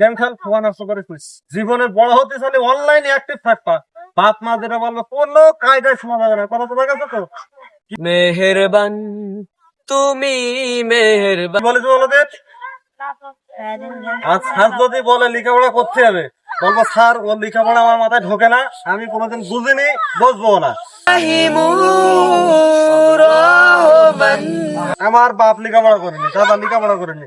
Game খেল খোয়া নষ্ট করে জীবনে বড় হতে চাইলে অনলাইনে অ্যাক্টিভ থাকবা। বাপ মা যেটা বলবে কোনো কায়দায় শোনা যাবে না। কথা তো দেখা তো? মেহেরবান তুমি মেহেরবান। বলেছে আজ যদি বলে লেখাপড়া করতে হবে। বলব স্যার ওর লেখাপড়া আমার মাথায় ঢোকে না। আমি কোনোদিন বুঝিনি বুঝব না। আমার বাপ লেখাপড়া করেনি দাদা লেখাপড়া করেনি।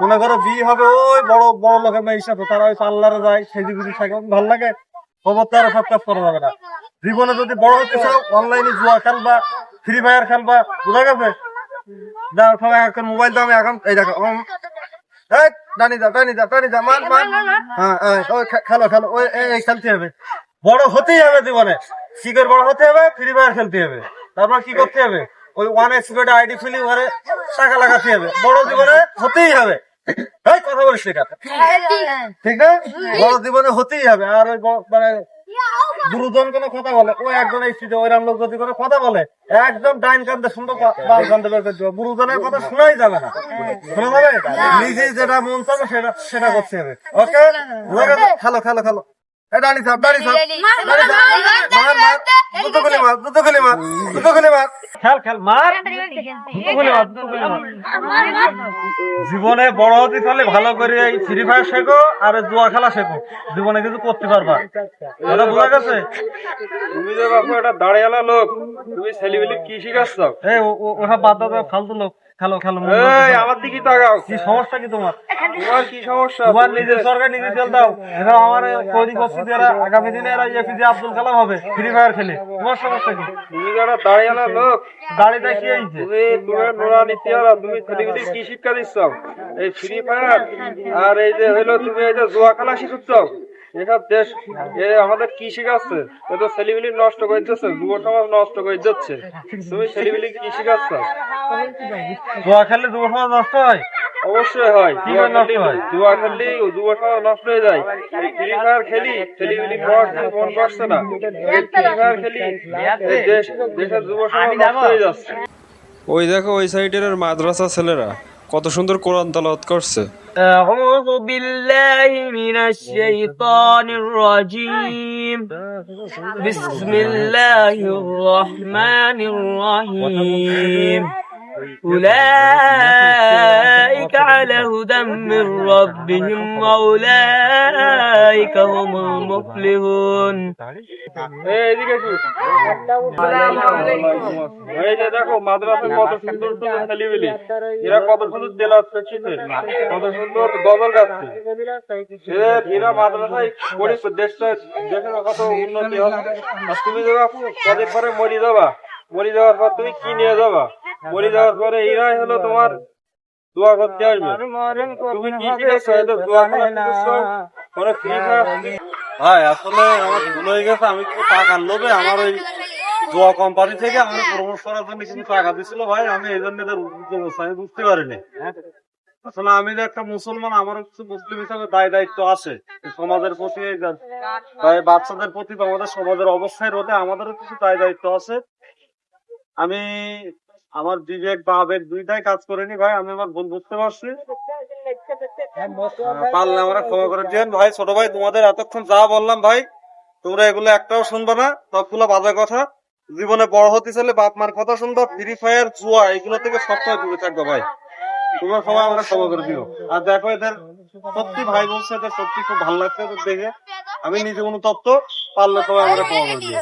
মনে করো বিয়ে হবে ওই বড় বড় লোকের মেয়ে হিসাবে তারা ওই পার্লারে যায় সেদি বুঝি থাকে, ভালো লাগে, খবর তো আর সব কাজ করা যাবে না। জীবনে যদি বড় হতে চাও অনলাইনে জুয়া খেলবা ফ্রি ফায়ার খেলবা, বোঝা গেছে? সবাই এখন মোবাইল দামে এখন, এই দেখো যা যা হ্যাঁ ওই খেলো খেলো, ওই, এই- খেলতে হবে। বড় হতেই হবে জীবনে। হতে হবে ফ্রি ফায়ার খেলতে হবে। তারপর কি করতে হবে? ওই ওয়ান এক্সপেড আইডি খুলি, ঘরে টাকা লাগাতে হবে। বড় জীবনে হতেই হবে। এই কথা বলিস না ঠিক না বড় জীবনে হতেই হবে আর ওই মানে দুজন কোনো কথা বলে ও একজন এই সিটে ওইরাম লোক যদি কোনো কথা বলে একদম ডাইন কান্দে শুনব বাম কান্দে বের করে দেবো গুরুজনের কথা শোনাই যাবে না শোনা যাবে নিজে যেটা মন চাবে সেটা সেটা করতে হবে ওকে খেলো খেলো খেলো এই ডানি সাপ ডানি সাপ মার মার মার। খেল খেল মার। মার মার। জীবনে বড় হতে চাইলে ভালো করে এই ফ্রি ফায়ার শেখো আর জুয়া খেলা শেখো। জীবনে কিছু করতে পারবা। এটা বোঝা গেছে? তুমি যে বাপু একটা দাঁড়িয়ালা লোক তুমি ছেলেবেলি কি শিখাচ্ছ? এই বাদ দাও ফালতু লোক। খেলো খেলো এই আমার দিকে তাকাও। কি সমস্যা কি তোমার? তোমার কি সমস্যা? তোমার নিজের সরকার নিজে চল দাও। এখন আমার করছি এরা আগামী দিনে এরা এপিজে আব্দুল কালাম হবে ফ্রি ফায়ার খেলে। আর এই যে হইল তুমি এই যে জুয়া খেলা শিখুচ্ছ এসব দেশ এ আমাদের কি শিখাচ্ছে এ ছেলেবেলি নষ্ট করে দিচ্ছে যুব সমাজ নষ্ট করে দিচ্ছে তুমি ছেলেবেলি কি শিখাচ্ছ জুয়া খেললে যুব সমাজ নষ্ট হয় অবশ্যই হয় হয় জুয়া জুয়া নষ্ট হয়ে যায়। ফ্রি ফায়ার খেলি খেলি মন বসছে না। ফ্রি ফায়ার খেলি দেশের যুব সমাজ নষ্ট হয়ে যাচ্ছে। ওই দেখো ওই সাইডের মাদ্রাসা ছেলেরা কত সুন্দর কোরআন তালাওয়াত করছে। আউযু বিল্লাহি মিনাশ শাইতানির রাজীম। বিসমিল্লাহির রাহমানির রাহিম। উলাই على هدى من ربهم وأولئك هم المفلحون এই এদিকে এসো। এই যে দেখো মাদ্রাসায় কত সুন্দর সুন্দর ছেলেগুলি এরা কত সুন্দর তেলাওয়াত করছে কত সুন্দর গজল গাচ্ছে এরা- এরা মাদ্রাসায় পড়ে দেশটা দেশের কত উন্নতি হবে আর তুমি যাবা কদিন পরে মরি যাবা মরি যাওয়ার পর তুমি কি নিয়ে যাবা মরি যাওয়ার পরে এরাই হলো তোমার দোয়া করতে আসবে। তুমি কি দোয়া কোনো ফ্রি ভাই আসলে আমার ভুল হয়ে গেছে আমি কিছু টাকার লোভে আমার ওই জুয়া কোম্পানি থেকে আমার প্রমোট করার জন্য কিছু টাকা দিছিল ভাই আমি এই জন্য আমি বুঝতে পারিনি। আসলে আমি যে একটা মুসলমান আমারও কিছু মুসলিম হিসাবে দায় দায়িত্ব আছে সমাজের প্রতি বাচ্চাদের প্রতি আমাদের সমাজের অবস্থায় রোধে আমাদেরও কিছু দায় দায়িত্ব আছে। আমি আমার বিবেক বা আবেগ দুইটাই কাজ করেনি ভাই আমি আমার ভুল বুঝতে পারছি। পারলে আমরা ক্ষমা করে দিয়েন। ভাই ছোট ভাই তোমাদের এতক্ষণ যা বললাম ভাই তোমরা এগুলো একটাও শুনবে না সবগুলো বাজে কথা। জীবনে বড় হতে চাইলে বাপ মার কথা শুনবা ফ্রি ফায়ার জুয়া এগুলো থেকে সবসময় দূরে থাকবে ভাই। তোমরা সবাই আমরা ক্ষমা করে দিও। আর দেখো এদের সত্যি ভাই বলছে এদের সত্যি খুব ভালো লাগছে এদের দেখে। আমি নিজে অনুতপ্ত পারলে সবাই আমরা ক্ষমা করে দিও।